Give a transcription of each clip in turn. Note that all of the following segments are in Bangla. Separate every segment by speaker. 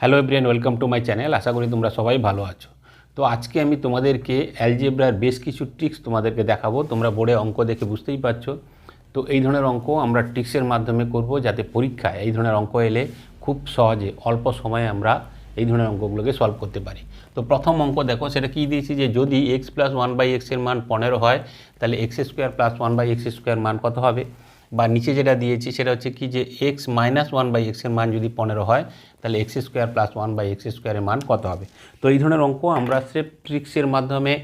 Speaker 1: Hello everyone welcome to my channel আশা করি তোমরা সবাই ভালো আছো। তো আজকে আমি তোমাদেরকে অ্যালজেব্রার বেশ কিছু ট্রিক্স তোমাদেরকে দেখাবো। তোমরা বোর্ডে অঙ্ক দেখে বুঝতেই পারছ। তো এই ধরনের অঙ্ক আমরা ট্রিক্সের মাধ্যমে করব যাতে পরীক্ষায় এই ধরনের অঙ্ক এলে খুব সহজে, অল্প সময়ে আমরা এই ধরনের অঙ্কগুলোকে সলভ করতে পারি। তো প্রথম অঙ্ক দেখো, সেটা কী দিয়েছি যে যদি এক্স প্লাস ওয়ান বাই এক্সের মান পনেরো হয়, তাহলে X square plus one by X square মান কত হবে? বা নিচে যেটা দিয়েছি সেটা হচ্ছে কি যে এক্স মাইনাস ওয়ান বাই এক্সের মান যদি পনেরো হয়, তাহলে X square plus one by X স্কোয়ারের মান কত হবে? তো এই ধরনের অঙ্ক আমরা স্রেফ ট্রিক্সের মাধ্যমে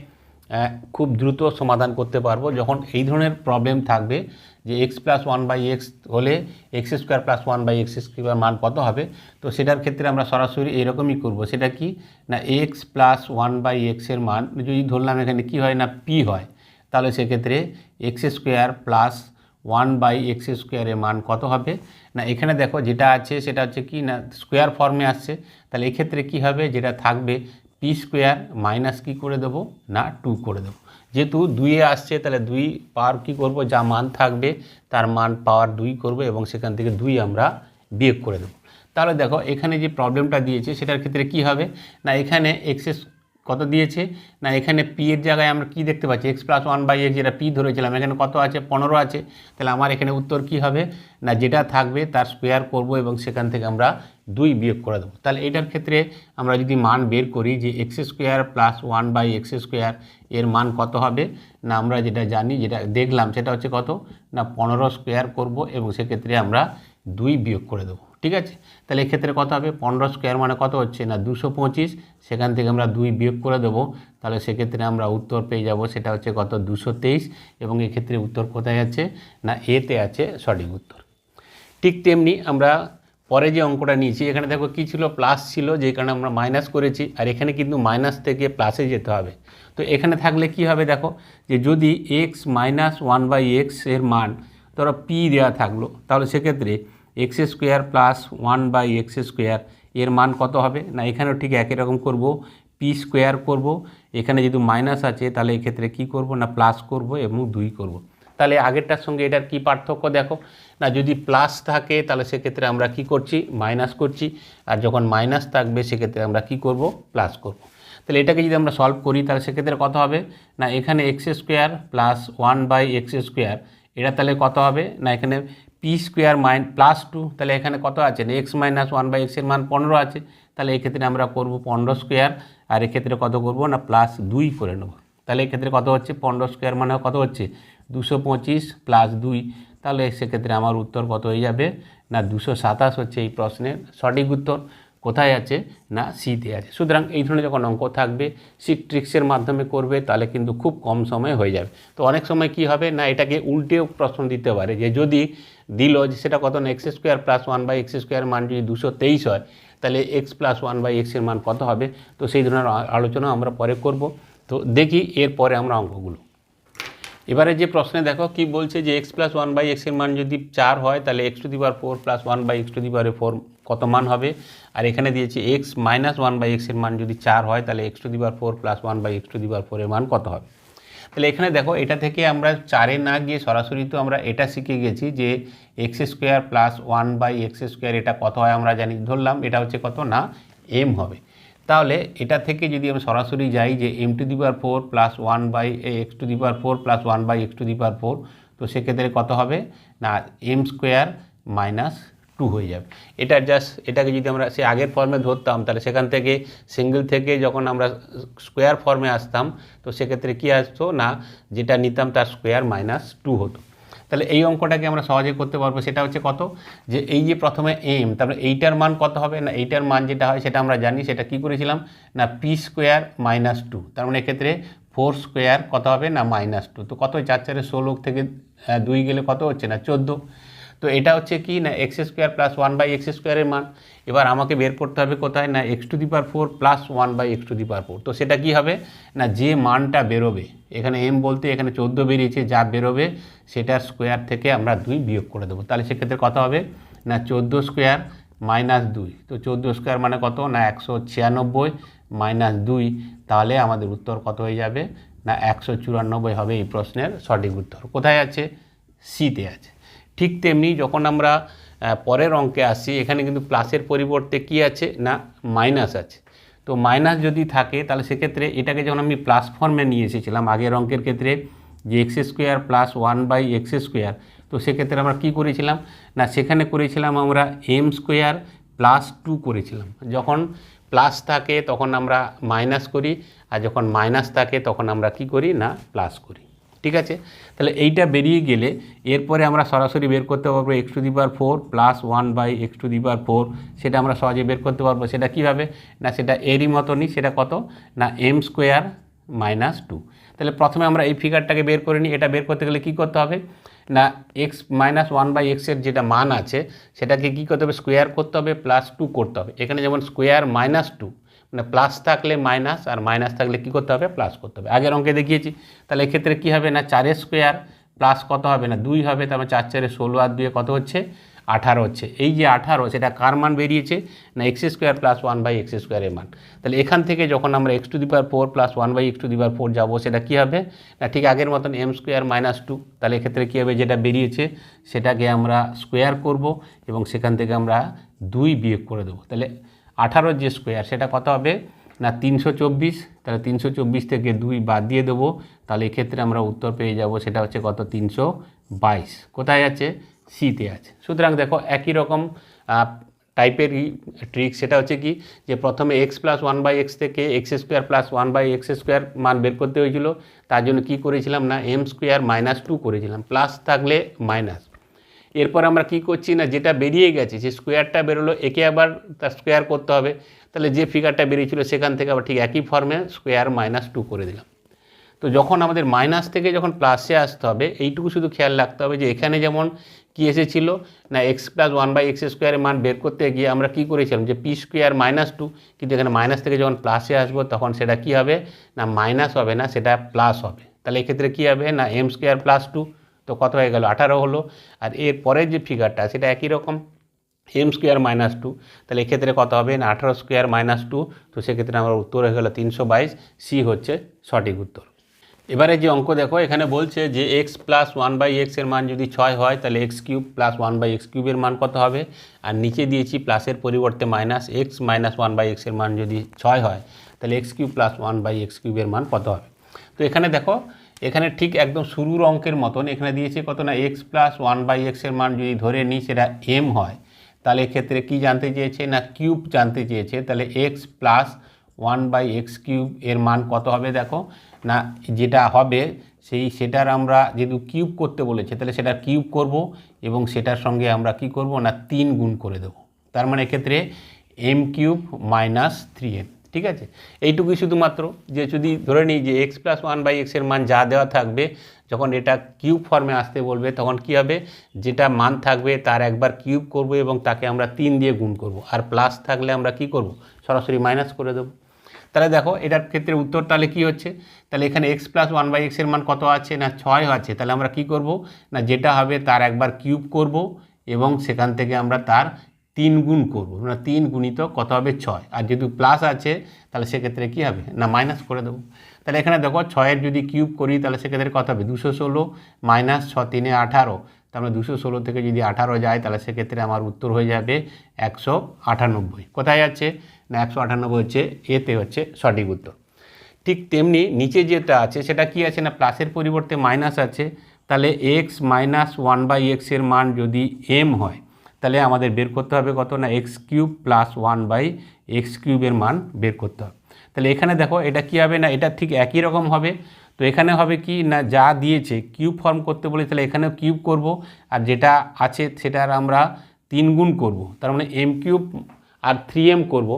Speaker 1: খুব দ্রুত সমাধান করতে পারব। যখন এই ধরনের প্রবলেম থাকবে যে X plus one by X হলে X square plus one by X square মান কত হবে, তো সেটার ক্ষেত্রে আমরা সরাসরি এরকমই করব। সেটা কি? না এক্স প্লাস ওয়ান বাই এক্সের মান, যদি ধরলাম এখানে কি হয় না পি হয়, তাহলে সেক্ষেত্রে X square plus one by X স্কোয়ারের মান কত হবে? না, এখানে দেখো যেটা আছে সেটা হচ্ছে কি না, স্কোয়ার ফর্মে আসছে। তাহলে এক্ষেত্রে কি হবে? যেটা থাকবে পি স্কোয়ার মাইনাস কী করে দেবো? না, টু করে দেবো। যেহেতু দুইয়ে আসছে, তাহলে দুই পাওয়ার কী করব? যা মান থাকবে, তার মান পাওয়ার দুই করব এবং সেখান থেকে দুই আমরা বিয়োগ করে দেবো। তাহলে দেখো, এখানে যে প্রবলেমটা দিয়েছে, সেটার ক্ষেত্রে কি হবে? না, এখানে এক্সেস কত দিয়েছে? না, এখানে পি এর জায়গায় আমরা কি দেখতে পাচ্ছি? X plus one by X যেটা পি ধরেছিলাম, এখানে কত আছে? পনেরো আছে। তাহলে আমার এখানে উত্তর কি হবে? না, যেটা থাকবে তার স্কোয়ার করব এবং সেখান থেকে আমরা দুই বিয়োগ করে দেবো। তাহলে এটার ক্ষেত্রে আমরা যদি মান বের করি যে X square plus one by X square এর মান কত হবে? না, আমরা যেটা জানি, যেটা দেখলাম, সেটা হচ্ছে কত? না, পনেরো স্কোয়ার করব এবং সেক্ষেত্রে আমরা দুই বিয়োগ করে দেবো। ঠিক আছে? তাহলে এক্ষেত্রে কত হবে? পনেরো স্কোয়ার মানে কত হচ্ছে? না, দুশো পঁচিশ। সেখান থেকে আমরা দুই বিয়োগ করে দেবো। তাহলে সেক্ষেত্রে আমরা উত্তর পেয়ে যাব, সেটা হচ্ছে কত? দুশো তেইশ। এবং এক্ষেত্রে উত্তর কোথায় আছে? না এতে আছে, সঠিক উত্তর। ঠিক তেমনি আমরা পরে যে অঙ্কটা নিয়েছি, এখানে দেখো কী ছিল? প্লাস ছিল, যে কারণে আমরা মাইনাস করেছি। আর এখানে কিন্তু মাইনাস থেকে প্লাসে যেতে হবে। তো এখানে থাকলে কি হবে দেখো? যে যদি এক্স মাইনাস ওয়ান বাই এক্সের মান, ধরো পি দেওয়া থাকল, তাহলে সেক্ষেত্রে X square plus one by X square, এর মান কত হবে? না, এখানেও ঠিক একই রকম করব পি স্কোয়ার করব। এখানে যেহেতু মাইনাস আছে, তাহলে এক্ষেত্রে কি করব? না, প্লাস করব এবং দুই করব। তাহলে আগেরটার সঙ্গে এটার কি পার্থক্য দেখো? না, যদি প্লাস থাকে, তাহলে সেক্ষেত্রে আমরা কি করছি? মাইনাস করছি। আর যখন মাইনাস থাকবে, সেক্ষেত্রে আমরা কি করব? প্লাস করব। তাহলে এটাকে যদি আমরা সলভ করি, তাহলে সেক্ষেত্রে কত হবে? না, এখানে X square plus one by X square, এটা তাহলে কত হবে? না, এখানে P square minus plus two তাহলে এখানে কত আছে? এক্স মাইনাস ওয়ান বাই এক্সের মান পনেরো আছে। তাহলে এক্ষেত্রে আমরা করব পনেরো স্কোয়ার আর এক্ষেত্রে কত করব না প্লাস দুই করে নেব। তাহলে এক্ষেত্রে কত হচ্ছে? পনেরো স্কোয়ার মানে কত হচ্ছে? দুশো পঁচিশ প্লাস দুই। তাহলে সেক্ষেত্রে আমার উত্তর কত হয়ে যাবে? না, দুশো সাতাশ হচ্ছে এই প্রশ্নের সঠিক উত্তর। কোথায় আছে? না সিতে আছে। সুতরাং এই ধরনের যখন অঙ্ক থাকবে সিক ট্রিক্সের মাধ্যমে করবে, তাহলে কিন্তু খুব কম সময়ে হয়ে যাবে। তো অনেক সময় কি হবে? না, এটাকে উল্টেও প্রশ্ন দিতে পারে যে, যদি দিল যে সেটা কত না X square plus one by X square মান যদি দুশো তেইশ হয়, তাহলে এক্স প্লাস ওয়ান বাই এক্সের মান কত হবে? তো সেই ধরনের আলোচনা আমরা পরে করব। তো দেখি এরপরে আমরা অঙ্কগুলো এবারে যে প্রশ্নে দেখো কি বলছে যে এক্স প্লাস ওয়ান বাই এক্সের মান যদি চার হয়, তাহলে X to the power four plus one by X to the power four কত মান হবে? আর এখানে দিয়েছে এক্স মাইনাস ওয়ান বাই এক্সের মান যদি চার হয়, তাহলে X to the power four plus one by X to the power ফোরের মান কত হবে? তাহলে এখানে দেখো, এটা থেকে আমরা চারে না গিয়ে সরাসরি তো আমরা এটা শিখে গেছি যে X square plus one by X square এটা কত হয় আমরা জানি, ধরলাম, এটা হচ্ছে কত? না এম হবে। তাহলে এটা থেকে যদি আমি সরাসরি যাই যে M to the power four plus one by X to the power four plus one by X to the power four তো সেক্ষেত্রে কত হবে? না এম স্কোয়ার মাইনাস টু হয়ে যাবে। এটা জাস্ট এটাকে যদি আমরা সে আগের ফর্মে ধরতাম, তাহলে সেখান থেকে সিঙ্গেল থেকে যখন আমরা স্কোয়ার ফর্মে আসতাম, তো সেক্ষেত্রে কী আসতো? না, যেটা নিতাম তার স্কোয়ার মাইনাস টু হতো। তাহলে এই অঙ্কটাকে আমরা সহজে করতে পারব। সেটা হচ্ছে কত? যে এই যে প্রথমে এম তারপরে এইটার মান কত হবে? না, এইটার মান যেটা হয় সেটা আমরা জানি, সেটা কি করেছিলাম? না পি স্কোয়ার মাইনাস টু তার মানে এক্ষেত্রে ফোর স্কোয়ার কত হবে? না মাইনাস টু তো কত? চার চারে ষোলো থেকে দুই গেলে কত হচ্ছে? না, চোদ্দ। তো এটা হচ্ছে কি, না X square plus one by X স্কোয়ারের মান। এবার আমাকে বের করতে হবে কোথায়, না X to the power four plus one by X to the power four তো সেটা কি হবে, না, যে মানটা বেরোবে, এখানে এম বলতে এখানে চোদ্দ বেরিয়েছে, যা বেরোবে, সেটার স্কোয়ার থেকে আমরা দুই বিয়োগ করে দেবো। তাহলে সেক্ষেত্রে কত হবে, না, চোদ্দ স্কোয়ার মাইনাস দুই। তো চোদ্দ স্কোয়ার মানে কত, না, একশো ছিয়ানব্বই মাইনাস দুই। তাহলে আমাদের উত্তর কত হয়ে যাবে, না, একশো চুরানব্বই হবে এই প্রশ্নের সঠিক উত্তর। কোথায় আছে? সিতে আছে। ঠিক তেমনি যখন আমরা পরের অঙ্কে আসছি এখানে কিন্তু প্লাসের পরিবর্তে কি আছে? না, মাইনাস আছে। তো মাইনাস যদি থাকে, তাহলে সেক্ষেত্রে এটাকে যখন আমি প্লাস ফর্মে নিয়ে এসেছিলাম, আগের অঙ্কের ক্ষেত্রে, যে X square plus one by X square, তো সেক্ষেত্রে আমরা কি করেছিলাম? না, সেখানে করেছিলাম আমরা এম স্কোয়ার প্লাস টু করেছিলাম। যখন প্লাস থাকে, তখন আমরা মাইনাস করি, আর যখন মাইনাস থাকে, তখন আমরা কি করি? না, প্লাস করি। ঠিক আছে? তাহলে এইটা বেরিয়ে গেলে এরপরে আমরা সরাসরি বের করতে পারব X to the power four plus one by X to the power four সেটা আমরা সহজে বের করতে পারব। সেটা কীভাবে? না, সেটা এরই মতনই। সেটা কত? না এম স্কোয়ার মাইনাস টু তাহলে প্রথমে আমরা এই ফিগারটাকে বের করে নিই। এটা বের করতে গেলে কী করতে হবে? না এক্স মাইনাস ওয়ান বাই এক্সের যেটা মান আছে, সেটাকে কী করতে হবে? স্কোয়ার করতে হবে প্লাস টু করতে হবে। এখানে যেমন স্কোয়ার মাইনাস টু মানে প্লাস থাকলে মাইনাস আর মাইনাস থাকলে কী করতে হবে? প্লাস করতে হবে। আগের অঙ্কে দেখিয়েছি। তাহলে এক্ষেত্রে কী হবে? না চারের স্কোয়ার প্লাস কত হবে? না দুই হবে। তারপর চার চারে ষোলো আর দুয়ে কত হচ্ছে? আঠারো হচ্ছে। এই যে আঠারো, সেটা কার মান বেরিয়েছে? না x square plus one by x স্কোয়ারের মান। তাহলে এখান থেকে যখন আমরা x to the power four plus one by x to the power four যাব, সেটা কী হবে? না ঠিক আগের মতন এম স্কোয়ার মাইনাস টু তাহলে এক্ষেত্রে কী হবে? যেটা বেরিয়েছে, সেটাকে আমরা স্কোয়ার করব এবং সেখান থেকে আমরা দুই বিয়োগ করে দেবো। তাহলে আঠারোর যে স্কোয়ার সেটা কত হবে? না, তিনশো চব্বিশ, তাহলে তিনশো চব্বিশ থেকে দুই বাদ দিয়ে দেবো। তাহলে এক্ষেত্রে আমরা উত্তর পেয়ে যাব, সেটা হচ্ছে কত? তিনশো বাইশ। কোথায় আছে? সিতে আছে। সুতরাং দেখো, একই রকম টাইপের ট্রিক সেটা হচ্ছে কি? যে প্রথমে x plus one by x থেকে x square plus one by x square মান বের করতে হয়েছিল। তার জন্য কি করেছিলাম না এম স্কোয়ার মাইনাস টু করেছিলাম। প্লাস থাকলে মাইনাস এরপর আমরা কি করছি না, যেটা বেরিয়ে গেছে, যে স্কোয়ারটা বেরোলো, একে আবার তার স্কোয়ার করতে হবে। তাহলে যে ফিগারটা বেরিয়েছিল সেখান থেকে আবার ঠিক একই ফর্মে স্কোয়ার মাইনাস টু করে দিলাম। তো যখন আমাদের মাইনাস থেকে যখন প্লাসে আসতে হবে, এইটুকু শুধু খেয়াল রাখতে হবে যে এখানে যেমন কি এসেছিল, না x plus one by x স্কোয়ারের মান বের করতে গিয়ে আমরা কি করেছিলাম, যে পি স্কোয়ার মাইনাস টু কিন্তু এখানে মাইনাস থেকে যখন প্লাসে আসব, তখন সেটা কি হবে? না মাইনাস হবে না, সেটা প্লাস হবে। তাহলে এক্ষেত্রে কী হবে? না এম স্কোয়ার প্লাস টু তো কত হয়ে গেল? আঠারো হলো। আর এর পরের যে ফিগারটা সেটা একই রকম। এম স্কোয়ার মাইনাস টু তাহলে এক্ষেত্রে কত হবে? না, আঠারো স্কোয়ার মাইনাস টু তো সেক্ষেত্রে আমার উত্তর হয়ে গেলো তিনশো বাইশ। সি হচ্ছে সঠিক উত্তর। এবারে যে অঙ্ক দেখো, এখানে বলছে যে এক্স প্লাস ওয়ান বাই এক্সের মান যদি ছয় হয়, তাহলে x cube plus one by x কিউবের মান কত হবে? আর নিচে দিয়েছি প্লাসের পরিবর্তে minus x minus one by এক্সের মান যদি ছয় হয়, তাহলে x cube plus one by x কিউবের মান কত হবে? তো এখানে দেখো এখানে ঠিক একদম শুরুর অঙ্কের মতন, এখানে দিয়েছে কত না এক্স প্লাস ওয়ান বাই এক্সের মান যদি ধরে নিই, সেটা এম হয়। তাহলে এক্ষেত্রে কী জানতে চেয়েছে না কিউব জানতে চেয়েছে? তাহলে x plus one by x cube এর মান কত হবে দেখো? না, যেটা হবে, সেই সেটার আমরা যেহেতু কিউব করতে বলেছে, তাহলে সেটা কিউব করব এবং সেটার সঙ্গে আমরা কি করব? না, তিন গুণ করে দেবো। তার মানে এক্ষেত্রে m cube minus three m ঠিক আছে? এইটুকুই শুধুমাত্র যে যদি ধরে নিই যে এক্স প্লাস ওয়ান বাই এক্সের মান যা দেওয়া থাকবে, যখন এটা কিউব ফর্মে আসতে বলবে, তখন কি হবে? যেটা মান থাকবে তার একবার কিউব করব এবং তাকে আমরা তিন দিয়ে গুণ করব। আর প্লাস থাকলে আমরা কি করব? সরাসরি মাইনাস করে দেবো। তাহলে দেখো, এটার ক্ষেত্রে উত্তর তাহলে কি হচ্ছে? তাহলে এখানে এক্স প্লাস ওয়ান বাই এক্সের মান কত আছে না ছয় আছে? তাহলে আমরা কি করব? না যেটা হবে তার একবার কিউব করব এবং সেখান থেকে আমরা তার তিন গুণ করব। না তিন গুণিত কত হবে? ছয়। আর যেহেতু প্লাস আছে, তাহলে সেক্ষেত্রে কী হবে? না মাইনাস করে দেবো। তাহলে এখানে দেখো, ছয়ের যদি কিউব করি, তাহলে সেক্ষেত্রে কত হবে? দুশো ষোলো মাইনাস ছ তিনে আঠারো। তাহলে দুশো ষোলো থেকে যদি আঠারো যায়, তাহলে সেক্ষেত্রে আমার উত্তর হয়ে যাবে একশো আটানব্বই। কোথায় যাচ্ছে না, একশো আটানব্বই হচ্ছে এতে হচ্ছে সঠিক উত্তর। ঠিক তেমনি নিচে যেটা আছে, সেটা কি আছে? না প্লাসের পরিবর্তে মাইনাস আছে। তাহলে এক্স মাইনাস ওয়ান বাই এক্সের মান যদি এম হয় তাহলে আমাদের বের করতে হবে কত না x cube plus one by x কিউবের মান বের করতে হবে। তাহলে এখানে দেখো এটা কি হবে না, এটা ঠিক একই রকম হবে। তো এখানে হবে কি না, যা দিয়েছে কিউব ফর্ম করতে বলে তাহলে এখানেও কিউব করব। আর যেটা আছে সেটার আমরা তিন গুণ করব। তার মানে এম কিউব আর থ্রি এম করব।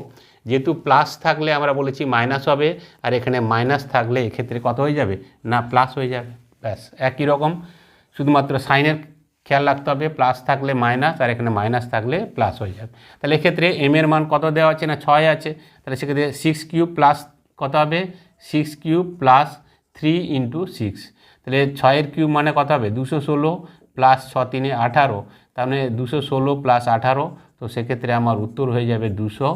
Speaker 1: যেহেতু প্লাস থাকলে আমরা বলেছি মাইনাস হবে, আর এখানে মাইনাস থাকলে এক্ষেত্রে কত হয়ে যাবে? না প্লাস হয়ে যাবে। ব্যাস, একই রকম। শুধুমাত্র সাইনের খেয়াল রাখতে হবে প্লাস থাকলে মাইনাস আর এখানে মাইনাস থাকলে প্লাস হয়ে যাবে। তাহলে এক্ষেত্রে এম এর মান কত দেওয়া আছে না ছয় আছে? তাহলে সেক্ষেত্রে সিক্স কিউব প্লাস কত হবে? Six cube plus three into six তাহলে ছয়ের কিউব মানে কত হবে? দুশো ষোলো প্লাস ছ তিনে আঠারো। তার মানে দুশো ষোলো প্লাস আঠারো। তো সেক্ষেত্রে আমার উত্তর হয়ে যাবে দুশো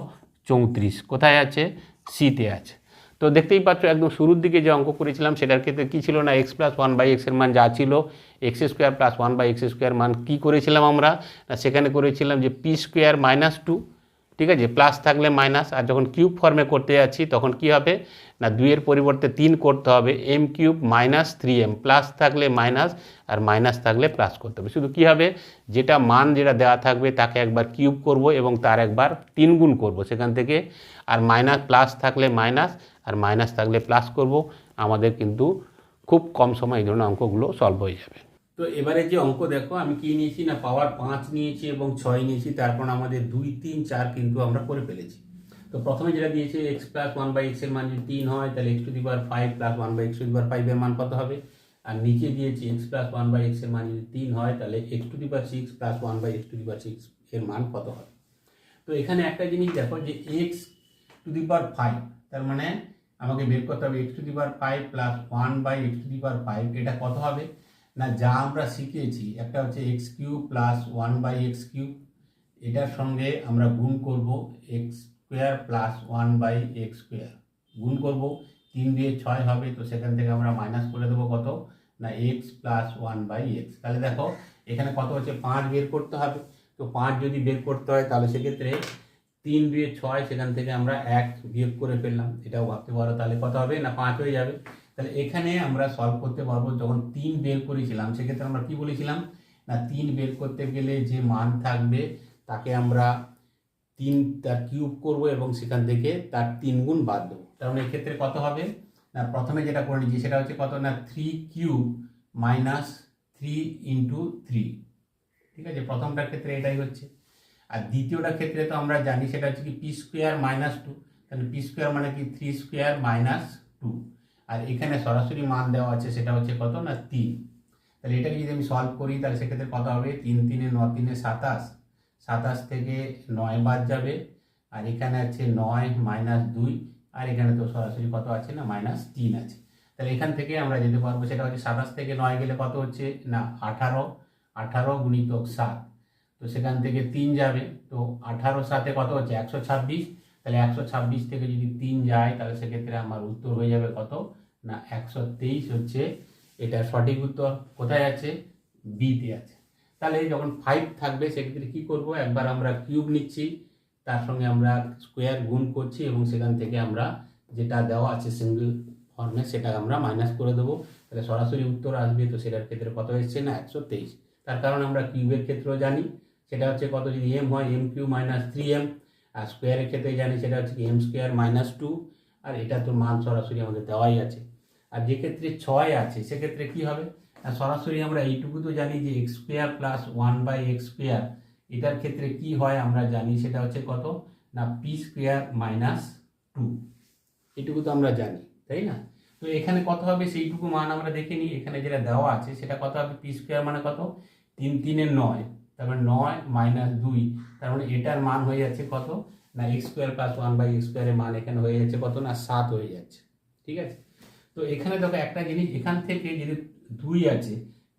Speaker 1: চৌত্রিশ। কোথায় আছে? সিতে আছে। তো দেখতেই পাচ্ছ, একদম শুরুর দিকে যে অঙ্ক করেছিলাম, সেটার ক্ষেত্রে কী ছিল না এক্স প্লাস ওয়ান বাই এক্সের মান যা ছিল x square plus one by x square মান কী করেছিলাম আমরা? না, সেখানে করেছিলাম যে পি স্কোয়ার মাইনাস টু ঠিক আছে? প্লাস থাকলে মাইনাস আর যখন কিউব ফর্মে করতে যাচ্ছি, তখন কি হবে? না, দুইয়ের পরিবর্তে তিন করতে হবে m cube minus three m plus থাকলে মাইনাস আর মাইনাস থাকলে প্লাস করতে হবে। শুধু কি হবে? যেটা মান যেটা দেওয়া থাকবে, তাকে একবার কিউব করব এবং তার একবার তিন গুণ করব সেখান থেকে। আর মাইনাস প্লাস থাকলে মাইনাস আর মাইনাস থাকলে প্লাস করব, আমাদের কিন্তু খুব কম সময় এই ধরনের অঙ্কগুলো সলভ হয়ে যাবে। তো এবারে যে অঙ্ক দেখো, আমি কি নিয়েছি না পাওয়ার পাঁচ নিয়েছি এবং ছয় নিয়েছি, তারপর আমাদের দুই, তিন, চার কিন্তু আমরা করে ফেলেছি। তো প্রথমে যেটা দিয়েছে এক্স প্লাস ওয়ান বাই এক্সের মান যদি তিন হয়, তাহলে x to the power five plus one by x to the power ফাইভের মান কত হবে? আর নিচে দিয়েছি এক্স প্লাস ওয়ান বাই এক্সের মান যদি তিন হয়, তাহলে x to the power six plus one by x to the power six এর মান কত হবে? তো এখানে একটা জিনিস দেখো যে x to the power five তার মানে আমাকে বের করতে হবে x to the power five plus one by x to the power five এটা কত হবে? না, যা আমরা শিখেছি একটা হচ্ছে x cube plus one by x cube এটার সঙ্গে আমরা গুণ করব x square plus one by x square গুণ করব, তিন দিয়ে ছয় হবে, তো সেখান থেকে আমরা মাইনাস করে দেবো কত? না x plus one by x তাহলে দেখো, এখানে কত হচ্ছে? পাঁচ বের করতে হবে। তো পাঁচ যদি বের করতে হয়, তাহলে সেক্ষেত্রে তিন দুয়ে ছয়, সেখান থেকে আমরা এক বিয়োগ করে ফেললাম। এটাও ভাবতে পারো, তাহলে কত হবে? না, পাঁচ হয়ে যাবে। তাহলে এখানে আমরা সলভ করতে পারব, যখন তিন বের করেছিলাম, সেক্ষেত্রে আমরা কি বলেছিলাম? না, তিন বের করতে গেলে যে মান থাকবে, তাকে আমরা তিন, তার কিউব করব এবং সেখান থেকে তার তিন গুণ বাদ দেবো। তার মানে এক্ষেত্রে কত হবে? না, প্রথমে যেটা করে নিচ্ছি সেটা হচ্ছে কত? না three cube minus three into three ঠিক আছে? প্রথমটার ক্ষেত্রে এটাই হচ্ছে। আর দ্বিতীয়টা ক্ষেত্রে তো আমরা জানি, সেটা হচ্ছে কি পি স্কোয়ার মাইনাস টু তাহলে পি স্কোয়ার মানে কি থ্রি স্কোয়ার মাইনাস টু আর এখানে সরাসরি মান দেওয়া আছে, সেটা হচ্ছে কত না তিন। তাহলে এটাকে যদি আমি সলভ করি, তাহলে সেক্ষেত্রে কত হবে? তিন তিনে ন তিনে সাতাশ সাতাশ থেকে নয় বাদ যাবে, আর এখানে আছে নয় মাইনাস দুই, আর এখানে তো সরাসরি কত আছে না মাইনাস তিন আছে। তাহলে এখান থেকে আমরা যেতে পারব, সেটা হচ্ছে সাতাশ থেকে নয় গেলে কত হচ্ছে? না, আঠারো আঠারো গুণিতক সাত। তো সেখান থেকে তিন যাবে। তো আঠারো সাথে কত হচ্ছে? একশো ছাব্বিশ। তাহলে একশো ছাব্বিশ থেকে যদি তিন যায়, তাহলে সেক্ষেত্রে আমার উত্তর হয়ে যাবে কত? না, একশো তেইশ হচ্ছে, এটা সঠিক উত্তর কোথায় আছে? বিতে আছে। তাহলে যখন ফাইভ থাকবে, সেক্ষেত্রে কী করব? একবার আমরা কিউব নিচ্ছি, তার সঙ্গে আমরা স্কোয়ার গুণ করছি এবং সেখান থেকে আমরা যেটা দেওয়া আছে সিঙ্গেল ফর্মে সেটা আমরা মাইনাস করে দেবো। তাহলে সরাসরি উত্তর আসবে, তো সেটার ক্ষেত্রে কত এসছে? না, একশো তেইশ। তার কারণ আমরা কিউবের ক্ষেত্রেও জানি। সেটা হচ্ছে কত যদি এম হয় m cube minus three m আর স্কোয়ারের ক্ষেত্রে জানি সেটা হচ্ছে এম স্কোয়ার মাইনাস টু, আর এটা তো মান সরাসরি আমাদের দেওয়াই আছে। আর যে ক্ষেত্রে ছয় আছে, সেক্ষেত্রে কি হবে? সরাসরি আমরা এইটুকু তো জানি যে x square plus one by x square এটার ক্ষেত্রে কি হয় আমরা জানি সেটা হচ্ছে কত? না পি স্কোয়ার মাইনাস টু এটুকু তো আমরা জানি, তাই না? তো এখানে কত হবে? সেইটুকু মান আমরা দেখে নিই। এখানে যেটা দেওয়া আছে, সেটা কত হবে? পি স্কোয়ার মানে কত? তিন তিনে নয়। তারপরে নয় মাইনাস দুই তার মানে এটার মান হয়ে যাচ্ছে কত? না x square plus one by x স্কোয়ারের মান এখানে হয়ে যাচ্ছে কত? না, সাত হয়ে যাচ্ছে। ঠিক আছে? তো এখানে দেখো একটা জিনিস, এখান থেকে যদি দুই আছে,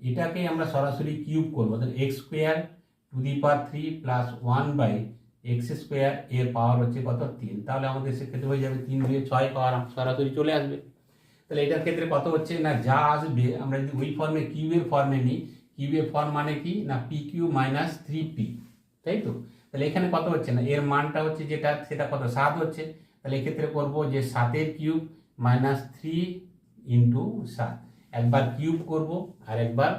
Speaker 1: এটাকে আমরা সরাসরি কিউব করব। তাহলে x square to the power three plus one by x square এর পাওয়ার হচ্ছে কত? তিন। তাহলে আমাদের সেক্ষেত্রে হয়ে যাবে তিন দিয়ে ছয় পাওয়ার সরাসরি চলে আসবে। তাহলে এটার ক্ষেত্রে কত হচ্ছে? না, যা আসবে, আমরা যদি ওই ফর্মে কিউবের ফর্মে নিই কিউবের ফর্ম মানে কি? না p cube minus three p তাই তো? তাহলে এখানে কত হচ্ছে না? এর মানটা হচ্ছে যেটা, সেটা কত? সাত হচ্ছে। তাহলে এক্ষেত্রে করব যে সাতের কিউব মাইনাস থ্রি ইন্টু সাত। একবার কিউব করব আর একবার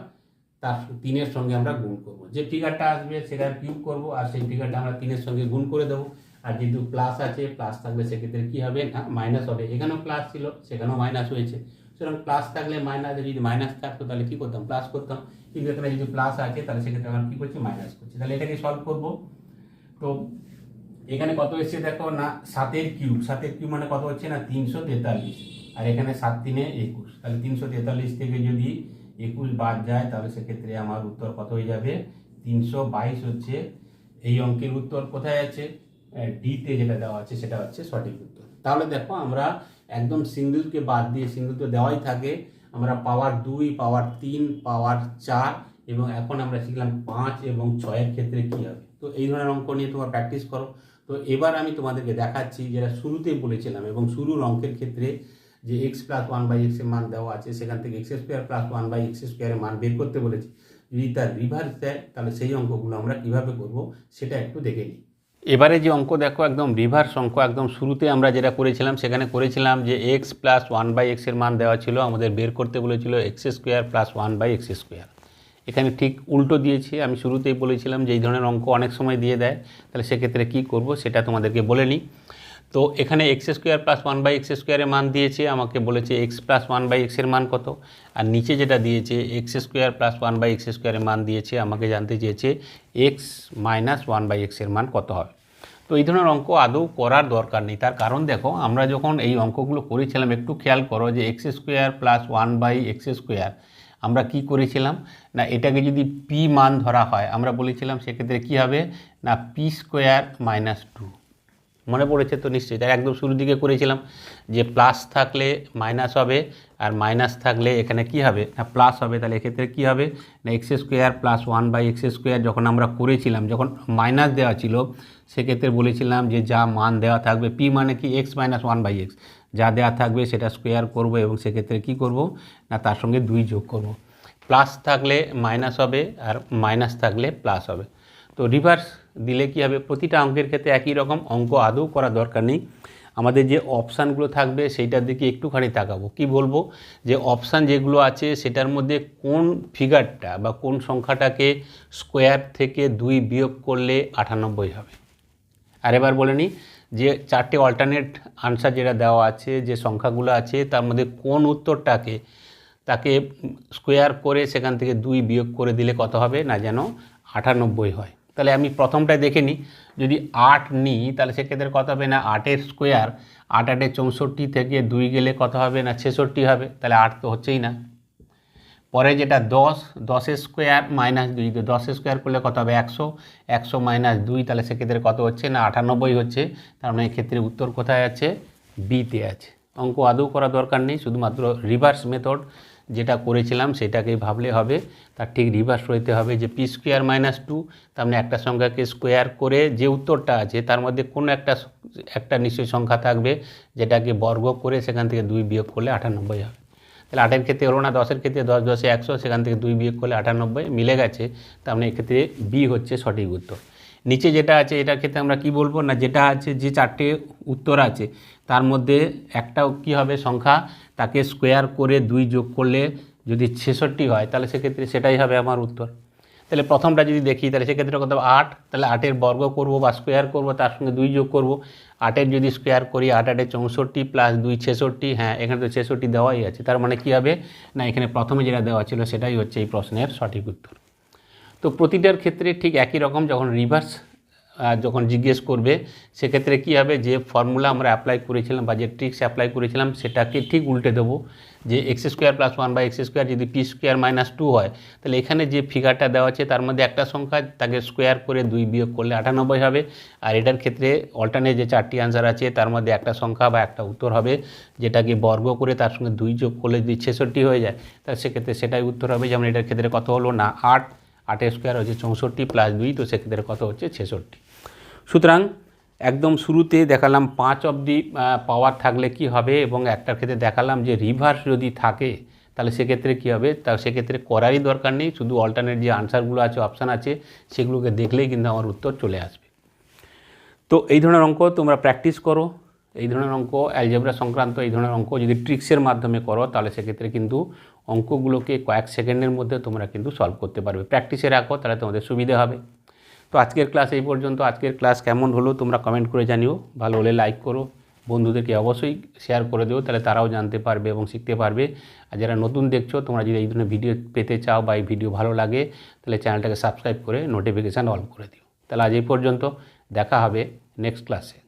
Speaker 1: তার তিনের সঙ্গে আমরা গুণ করব। যে ফিগারটা আসবে, সেটা কিউব করব আর সেই ফিগারটা আমরা তিনের সঙ্গে গুণ করে দেবো। আর যেহেতু প্লাস আছে প্লাস থাকলে সেক্ষেত্রে কী হবে না? মাইনাস হবে। এখানেও প্লাস ছিল, সেখানেও মাইনাস হয়েছে। সুতরাং প্লাস থাকলে মাইনাস যদি মাইনাস থাকতো তাহলে কী করতাম? প্লাস করতাম। এখানে যদি প্লাস আছে, তাহলে সেক্ষেত্রে আমরা কী করছি? মাইনাস করছি। তাহলে এটাকে সলভ করব। তো এখানে কত এসছে দেখো? না, সাতের কিউব। সাতের কিউব মানে কত হচ্ছে? না, তিনশো তেতাল্লিশ। আর এখানে সাত তিনে একুশ। তাহলে তিনশো তেতাল্লিশ থেকে যদি একুশ বাদ যায়, তাহলে সেক্ষেত্রে আমার উত্তর কত হয়ে যাবে? তিনশো বাইশ হচ্ছে। এই অঙ্কের উত্তর কোথায় আছে? ডিতে যেটা দেওয়া আছে, সেটা হচ্ছে সঠিক উত্তর। তাহলে দেখো, আমরা একদম সিঙ্গেলকে বাদ দিয়ে সিঙ্গেল তো দেওয়াই থাকে। আমরা পাওয়ার দুই, পাওয়ার তিন, পাওয়ার চার, এবং এখন আমরা শিখলাম পাঁচ এবং ছয়ের ক্ষেত্রে কী হবে। তো এই ধরনের অঙ্ক নিয়ে তোমরা প্র্যাকটিস করো। তো এবার আমি তোমাদেরকে দেখাচ্ছি যেটা শুরুতেই বলেছিলাম, এবং শুরুর অঙ্কের ক্ষেত্রে যে এক্স প্লাস ওয়ান বাই এক্সের মান দেওয়া আছে, সেখান থেকে x square plus one by x স্কোয়ারের মান বের করতে বলেছি। যদি তার রিভার্স দেয়, তাহলে সেই অঙ্কগুলো আমরা কীভাবে করব, সেটা একটু দেখে নিই। এবারে যে অঙ্ক দেখো, একদম রিভার্স অঙ্ক, একদম শুরুতে আমরা যেটা করেছিলাম, সেখানে করেছিলাম যে এক্স প্লাস ওয়ান বাই এক্সের মান দেওয়া ছিল, আমাদের বের করতে বলেছিল x square plus one by x square এখানে ঠিক উল্টো দিয়েছি, আমি শুরুতেই বলেছিলাম যে এই ধরনের অঙ্ক অনেক সময় দিয়ে দেয়, তাহলে সেক্ষেত্রে কী করব সেটা তোমাদেরকে বলে নিই। তো এখানে x square plus one by x স্কোয়ারের মান দিয়েছে, আমাকে বলেছে এক্স প্লাস ওয়ান বাই এক্সের মান কত? আর নিচে যেটা দিয়েছে x square plus one by x স্কোয়ারের মান দিয়েছে, আমাকে জানতে চেয়েছে এক্স মাইনাস ওয়ান বাই এক্সের মান কত হবে। তো এই ধরনের অঙ্ক আদৌ করার দরকার নেই। তার কারণ দেখো, আমরা যখন এই অঙ্কগুলো করেছিলাম, একটু খেয়াল করো যে x square plus one by x square আমরা কি করেছিলাম? না, এটাকে যদি পি মান ধরা হয়, আমরা বলেছিলাম সেক্ষেত্রে কি হবে? না পি স্কোয়ার মাইনাস টু মনে পড়েছে তো নিশ্চয়ই। তাই একদম শুরুর দিকে করেছিলাম যে প্লাস থাকলে মাইনাস হবে আর মাইনাস থাকলে এখানে কি হবে? না প্লাস হবে, তাহলে এক্ষেত্রে কী হবে? না x square plus one by x square যখন আমরা করেছিলাম, যখন মাইনাস দেওয়া ছিল, সেক্ষেত্রে বলেছিলাম যে যা মান দেওয়া থাকবে পি মানে কি? X minus one by x যা দেওয়া থাকবে সেটা স্কোয়ার করব এবং সেক্ষেত্রে কি করব? না, তার সঙ্গে দুই যোগ করব। প্লাস থাকলে মাইনাস হবে আর মাইনাস থাকলে প্লাস হবে। তো রিভার্স দিলে কি হবে? প্রতিটা অঙ্কের ক্ষেত্রে একই রকম অঙ্ক আদৌ করা দরকার নেই। আমাদের যে অপশানগুলো থাকবে সেইটার দিকে একটুখানি তাকাবো। কি বলব? যে অপশান যেগুলো আছে সেটার মধ্যে কোন ফিগারটা বা কোন সংখ্যাটাকে স্কোয়ার থেকে দুই বিয়োগ করলে আটানব্বই হবে? আর এবার বলে নিই যে চারটে অল্টারনেট আনসার যেটা দেওয়া আছে, যে সংখ্যাগুলো আছে, তার মধ্যে কোন উত্তরটাকে, তাকে স্কোয়ার করে সেখান থেকে দুই বিয়োগ করে দিলে কত হবে? না যেন আটানব্বই হয়। তাহলে আমি প্রথমটায় দেখে নিই। যদি আট নিই, তাহলে সেক্ষেত্রে কত হবে না? আটের স্কোয়ার আট আটে চৌষট্টি থেকে দুই গেলে কত হবে না? ছেষট্টি হবে। তাহলে আট তো হচ্ছেই না। পরে যেটা দশ, দশের স্কোয়ার মাইনাস দুই, তো দশের স্কোয়ার করলে কত হবে? একশো। একশো মাইনাস দুই, তাহলে সেক্ষেত্রে কত হচ্ছে না? আটানব্বই হচ্ছে। তার মানে এক্ষেত্রে উত্তর কোথায় আছে? বিতে আছে। অঙ্ক আদৌ করা দরকার নেই, শুধুমাত্র রিভার্স মেথড যেটা করেছিলাম সেটাকেই ভাবলে হবে। তার ঠিক রিভার্স হইতে হবে যে পি স্কোয়ার মাইনাস টু তার মানে একটা সংখ্যাকে স্কোয়ার করে যে উত্তরটা আছে, তার মধ্যে কোনো একটা একটা নিশ্চয়ই সংখ্যা থাকবে যেটাকে বর্গ করে সেখান থেকে দুই বিয়োগ করলে আটানব্বই হবে। তাহলে আটের ক্ষেত্রে হলো না, দশের ক্ষেত্রে দশ, দশে একশো, সেখান থেকে দুই বিয়োগ করলে আটানব্বই, মিলে গেছে। তার মানে এক্ষেত্রে বি হচ্ছে সঠিক উত্তর। নিচে যেটা আছে, এটার ক্ষেত্রে আমরা কি বলব না, যেটা আছে, যে চারটে উত্তর আছে, তার মধ্যে একটাও কি হবে সংখ্যা, তাকে স্কোয়ার করে দুই যোগ করলে যদি ছেষট্টি হয়, তাহলে সেক্ষেত্রে সেটাই হবে আমার উত্তর। তাহলে প্রথমটা যদি দেখি, তাহলে সেক্ষেত্রে কত আট। তাহলে আটের বর্গ করব বা স্কোয়ার করব, তার সঙ্গে দুই যোগ করব। আটের যদি স্কোয়ার করি, আট আটে চৌষট্টি প্লাস দুই ছেষট্টি হ্যাঁ এখানে তো ছেষট্টি দেওয়াই আছে, তার মানে কী হবে? না, এখানে প্রথমে যেটা দেওয়া ছিল, সেটাই হচ্ছে এই প্রশ্নের সঠিক উত্তর। তো প্রতিটার ক্ষেত্রে ঠিক একই রকম যখন রিভার্স যখন জিজ্ঞেস করবে, সেক্ষেত্রে কী হবে? যে ফর্মুলা আমরা অ্যাপ্লাই করেছিলাম বা যে ট্রিক্স অ্যাপ্লাই করেছিলাম, সেটাকে ঠিক উল্টে দেবো। যে x square plus one by x square যদি পি স্কোয়ার মাইনাস টু হয়, তাহলে এখানে যে ফিগারটা দেওয়া আছে, তার মধ্যে একটা সংখ্যা, তাকে স্কোয়ার করে দুই বিয়োগ করলে আটানব্বই হবে। আর এটার ক্ষেত্রে অল্টারনেট যে চারটি আনসার আছে, তার মধ্যে একটা সংখ্যা বা একটা উত্তর হবে, যেটাকে বর্গ করে তার সঙ্গে দুই যোগ করলে যদি ছেষট্টি হয়ে যায় তাহলে সেক্ষেত্রে সেটাই উত্তর হবে। যেমন এটার ক্ষেত্রে কত হলো? না, আট। আটের স্কোয়ার হচ্ছে চৌষট্টি প্লাস দুই, তো সেক্ষেত্রে কত হচ্ছে ছেষট্টি। সুতরাং একদম শুরুতে দেখালাম পাঁচ অবধি পাওয়ার থাকলে কি হবে এবং একটার ক্ষেত্রে দেখালাম যে রিভার্স যদি থাকে, তাহলে সেক্ষেত্রে কী হবে? তা সেক্ষেত্রে করারই দরকার নেই, শুধু অল্টারনেট যে আনসারগুলো আছে অপশান আছে, সেগুলোকে দেখলেই কিন্তু আমার উত্তর চলে আসবে। তো এই ধরনের অঙ্ক তোমরা প্র্যাকটিস করো, এই ধরনের অঙ্ক অ্যালজেব্রা সংক্রান্ত এই ধরনের অঙ্ক যদি ট্রিক্সের মাধ্যমে করো, তাহলে সেক্ষেত্রে কিন্তু অঙ্কগুলোকে কয়েক সেকেন্ডের মধ্যে তোমরা কিন্তু সলভ করতে পারবে। প্র্যাকটিসে রাখো, তাহলে তোমাদের সুবিধা হবে। তো আজকের ক্লাস এই পর্যন্ত। আজকের ক্লাস কেমন হলো তোমরা কমেন্ট করে জানিও। ভালো হলে লাইক করো। বন্ধুদেরকে অবশ্যই শেয়ার করে দিও, তাহলে তারাও জানতে পারবে এবং শিখতে পারবে। আর যারা নতুন দেখছ, তোমরা যদি এই ধরনের ভিডিও পেতে চাও বা এই ভিডিও ভালো লাগে, তাহলে চ্যানেলটাকে সাবস্ক্রাইব করে নোটিফিকেশান অল করে দিও। তাহলে আজ এই পর্যন্ত। দেখা হবে নেক্সট ক্লাসে